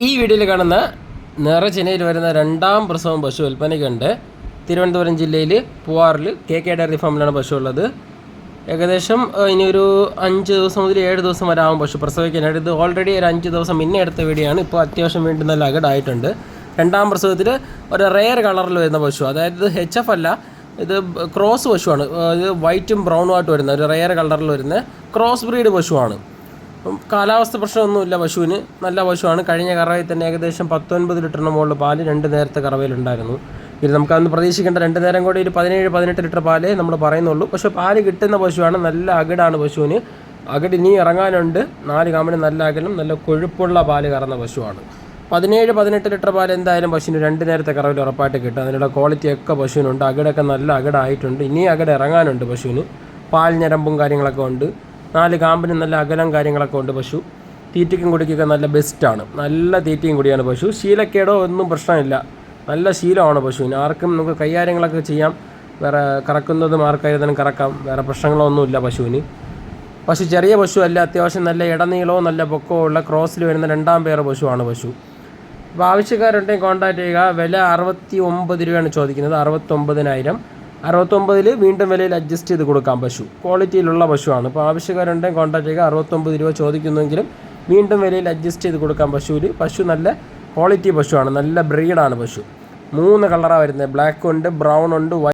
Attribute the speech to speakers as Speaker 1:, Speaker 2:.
Speaker 1: ഈ വീഡിയോയിൽ കാണുന്ന നിറചെന്നൈയിൽ വരുന്ന രണ്ടാം പ്രസവം പശു വിൽപ്പനയ്ക്കുണ്ട്. തിരുവനന്തപുരം ജില്ലയിൽ പൂവാറിൽ കെ കെ ഡയറി ഫാമിലാണ് പശു ഉള്ളത്. ഏകദേശം ഇനിയൊരു അഞ്ച് ദിവസം മുതൽ ഏഴ് ദിവസം വരെ ആവും പശു പ്രസവിക്കാനായിട്ട്. ഇത് ഓൾറെഡി ഒരു അഞ്ച് ദിവസം മുന്നേ എടുത്ത വീഡിയോയാണ്. ഇപ്പോൾ അത്യാവശ്യം വീണ്ടും നല്ല അകടായിട്ടുണ്ട്. രണ്ടാം പ്രസവത്തിൽ ഒരു റെയർ കളറിൽ വരുന്ന പശു അതായത് ഇത് എച്ച് എഫ് അല്ല ഇത് ക്രോസ് പശുവാണ്. ഇത് വൈറ്റും ബ്രൗണും ആയിട്ട് വരുന്ന ഒരു റെയർ കളറിൽ വരുന്ന ക്രോസ് ബ്രീഡ് പശുവാണ്. കാലാവസ്ഥ പ്രശ്നമൊന്നുമില്ല പശുവിന്. നല്ല പശുവാണ്. കഴിഞ്ഞ കറവയിൽ തന്നെ ഏകദേശം പത്തൊൻപത് ലിറ്ററിന് മുകളിൽ പാൽ രണ്ട് നേരത്തെ കറവയിലുണ്ടായിരുന്നു. ഇത് നമുക്ക് അന്ന് പ്രതീക്ഷിക്കേണ്ട രണ്ട് നേരം കൂടി ഒരു പതിനേഴ് പതിനെട്ട് ലിറ്റർ പാലേ നമ്മൾ പറയുന്നുള്ളൂ. പക്ഷേ പാൽ കിട്ടുന്ന പശുവാണ്. നല്ല അകിടാണ് പശുവിന്. അകിട് ഇനി ഇറങ്ങാനുണ്ട്. നാല് കാമ്പിന് നല്ല അകലും നല്ല കൊഴുപ്പുള്ള പാൽ കറന്ന പശുവാണ്. പതിനേഴ് പതിനെട്ട് ലിറ്റർ പാൽ എന്തായാലും പശുവിന് രണ്ട് നേരത്തെ കറവിൽ ഉറപ്പായിട്ട് കിട്ടും. അതിനുള്ള ക്വാളിറ്റി ഒക്കെ പശുവിനുണ്ട്. അകിടൊക്കെ നല്ല അകിടായിട്ടുണ്ട്. ഇനി അകിട് ഇറങ്ങാനുണ്ട് പശുവിന്. പാൽ ഞരമ്പും കാര്യങ്ങളൊക്കെ ഉണ്ട്. നാല് കാമ്പിന് നല്ല അകലം കാര്യങ്ങളൊക്കെ ഉണ്ട് പശു. തീറ്റയ്ക്കും കുടിക്കൊക്കെ നല്ല ബെസ്റ്റാണ് നല്ല തീറ്റയും കുടിയാണ് പശു. ശീലക്കേടോ ഒന്നും പ്രശ്നമില്ല. നല്ല ശീലമാണ് പശുവിന് ആർക്കും നമുക്ക് കൈകാര്യങ്ങളൊക്കെ ചെയ്യാം. വേറെ കറക്കുന്നതും ആർക്കായിരുന്നാലും കറക്കാം. വേറെ പ്രശ്നങ്ങളോ ഒന്നുമില്ല പശുവിന്. പശു ചെറിയ പശു അല്ല അത്യാവശ്യം നല്ല ഇടനീളവും നല്ല പൊക്കവും ഉള്ള ക്രോസിൽ വരുന്ന രണ്ടാം പേർ പശുവാണ് പശു. അപ്പോൾ ആവശ്യക്കാരുണ്ടെങ്കിൽ കോൺടാക്ട് ചെയ്യുക. വില അറുപത്തി ഒമ്പത് രൂപയാണ് ചോദിക്കുന്നത്. അറുപത്തൊമ്പതിനായിരം. അറുപത്തൊമ്പതിൽ വീണ്ടും വിലയിൽ അഡ്ജസ്റ്റ് ചെയ്ത് കൊടുക്കാം പശു. ക്വാളിറ്റിയിലുള്ള പശുവാണ്. ഇപ്പോൾ ആവശ്യക്കാരുണ്ടെങ്കിൽ കോൺടാക്ട് ചെയ്യുക. അറുപത്തൊമ്പത് രൂപ ചോദിക്കുന്നെങ്കിലും വീണ്ടും വിലയിൽ അഡ്ജസ്റ്റ് ചെയ്ത് കൊടുക്കാം പശുവിൽ പശു നല്ല ക്വാളിറ്റി പശുവാണ്. നല്ല ബ്രീഡാണ് പശു. മൂന്ന് കളറാണ് വരുന്നത്. ബ്ലാക്ക് ഉണ്ട് ബ്രൗൺ ഉണ്ട്